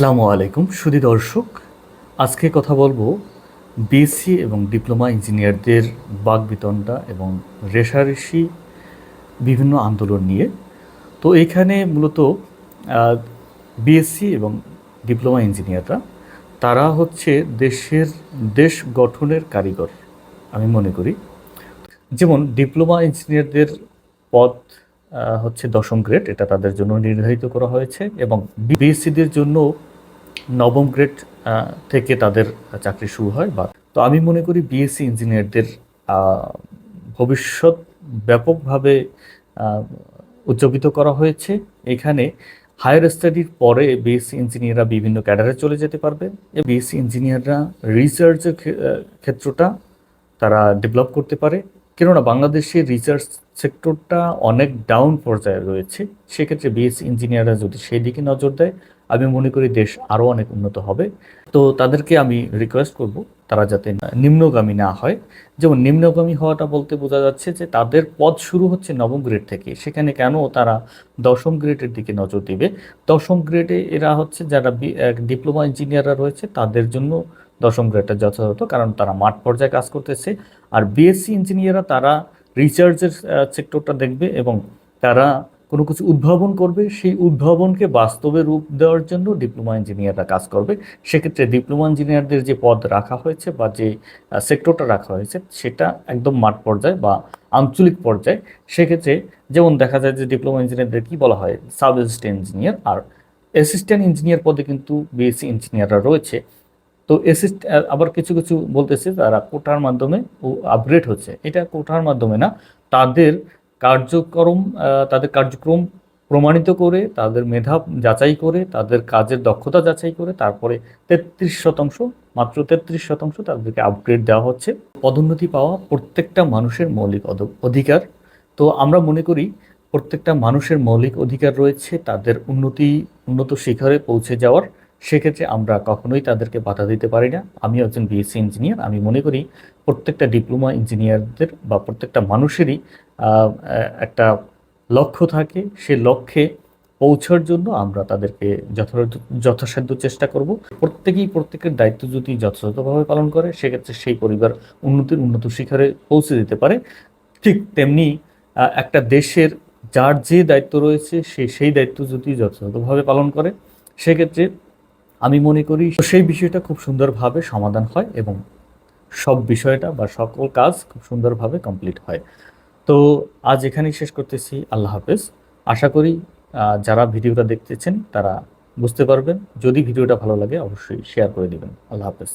আসসালামু আলাইকুম সুধী দর্শক। আজকে কথা বলব বিএসসি এবং ডিপ্লোমা ইঞ্জিনিয়ারদের বাগবিতণ্ডা এবং রেশারেশি বিভিন্ন আন্দোলন নিয়ে। তো এখানে মূলত বিএসসি এবং ডিপ্লোমা ইঞ্জিনিয়াররা, তারা হচ্ছে দেশের দেশ গঠনের কারিগর, আমি মনে করি। যেমন ডিপ্লোমা ইঞ্জিনিয়ারদের পদ হচ্ছে দশম গ্রেড, এটা তাদের জন্য নির্ধারিত করা হয়েছে এবং বিএসসিদের জন্য নবম গ্রেড থেকে তাদের চাকরি শুরু হয় বা তো আমি মনে করি বিএসসি ইঞ্জিনিয়ারদের ভবিষ্যৎ ব্যাপকভাবে উজ্জীবিত করা হয়েছে। এখানে হায়ার স্টাডির পরে বিএসসি ইঞ্জিনিয়াররা বিভিন্ন ক্যাডারে চলে যেতে পারবে। বিএসসি ইঞ্জিনিয়াররা রিসার্চের ক্ষেত্রটা তারা ডেভেলপ করতে পারে। কেননা বাংলাদেশের রিসার্চ সেক্টরটা অনেক ডাউন পর্যায়ে রয়েছে, সেক্ষেত্রে বিএস ইঞ্জিনিয়াররা যদি সেই দিকে নজর দেয়, আমি মনে করি দেশ আরও অনেক উন্নত হবে। তো তাদেরকে আমি রিকোয়েস্ট করব তারা যাতে নিম্নগামী না হয়। যেমন নিম্নগামী হওয়াটা বলতে বোঝা যাচ্ছে যে তাদের পদ শুরু হচ্ছে নবম গ্রেড থেকে। সেখানে কেন তারা দশম গ্রেডের দিকে নজর দিবে? দশম গ্রেডে এরা হচ্ছে যারা ডিপ্লোমা ইঞ্জিনিয়াররা রয়েছে, তাদের জন্য দশম গ্রেডটা যথাযথ, কারণ তারা মাঠ পর্যায়ে কাজ করতেছে। আর বিএসসি ইঞ্জিনিয়াররা তারা রিসার্চের সেক্টরটা দেখবে এবং তারা কোনো কিছু উদ্ভাবন করবে, সেই উদ্ভাবনকে বাস্তবে রূপ দেওয়ার জন্য ডিপ্লোমা ইঞ্জিনিয়াররা কাজ করবে। সেক্ষেত্রে ডিপ্লোমা ইঞ্জিনিয়ারদের যে পদ রাখা হয়েছে বা যে সেক্টরটা রাখা হয়েছে, সেটা একদম মাঠ পর্যায়ে বা আঞ্চলিক পর্যায়ে। সেক্ষেত্রে যেমন দেখা যায় যে ডিপ্লোমা ইঞ্জিনিয়ারদের কি বলা হয়? সাব অ্যাসিস্ট্যান্ট ইঞ্জিনিয়ার আর অ্যাসিস্ট্যান্ট ইঞ্জিনিয়ার পদে কিন্তু বিএসসি ইঞ্জিনিয়াররা রয়েছে। তো অ্যাসিস্ট আবার কিছু কিছু বলতেছে, তারা কোটার মাধ্যমে আপগ্রেড হচ্ছে। এটা কোটার মাধ্যমে না, তাদের কার্যক্রম তাদের কার্যক্রম প্রমাণিত করে, তাদের মেধা যাচাই করে, তাদের কাজের দক্ষতা যাচাই করে, তারপরে তেত্রিশ শতাংশ, মাত্র তেত্রিশ শতাংশ তাদেরকে আপগ্রেড দেওয়া হচ্ছে। পদোন্নতি পাওয়া প্রত্যেকটা মানুষের মৌলিক অধ- অধিকার। তো আমরা মনে করি প্রত্যেকটা মানুষের মৌলিক অধিকার রয়েছে, তাদের উন্নতি, উন্নত শিখরে পৌঁছে যাওয়ার। সেক্ষেত্রে আমরা কখনোই তাদেরকে বাধা দিতে পারি না। আমি একজন বিএসসি ইঞ্জিনিয়ার আমি মনে করি প্রত্যেকটা ডিপ্লোমা ইঞ্জিনিয়ারদের বা প্রত্যেকটা মানুষেরই একটা লক্ষ্য থাকে। সে লক্ষ্যে পৌঁছার জন্য আমরা তাদেরকে যথাসাধ্য চেষ্টা করব। প্রত্যেকেই প্রত্যেকের দায়িত্ব যদি যথাযথভাবে পালন করে, সেক্ষেত্রে সেই পরিবার উন্নতির উন্নত শিখরে পৌঁছে দিতে পারে। ঠিক তেমনি একটা দেশের যার যে দায়িত্ব রয়েছে, সে সেই দায়িত্ব যদি যথাযথভাবে পালন করে, সেক্ষেত্রে আমি মনে করি সেই বিষয়টা খুব সুন্দরভাবে সমাধান হয় এবং সব বিষয়টা বা সকল কাজ খুব সুন্দরভাবে কমপ্লিট হয়। তো আজ এখানেই শেষ করতেছি। আল্লাহ হাফেজ। আশা করি যারা ভিডিওটা দেখতেছেন তারা বুঝতে পারবেন। যদি ভিডিওটা ভালো লাগে অবশ্যই শেয়ার করে দেবেন। আল্লাহ হাফেজ।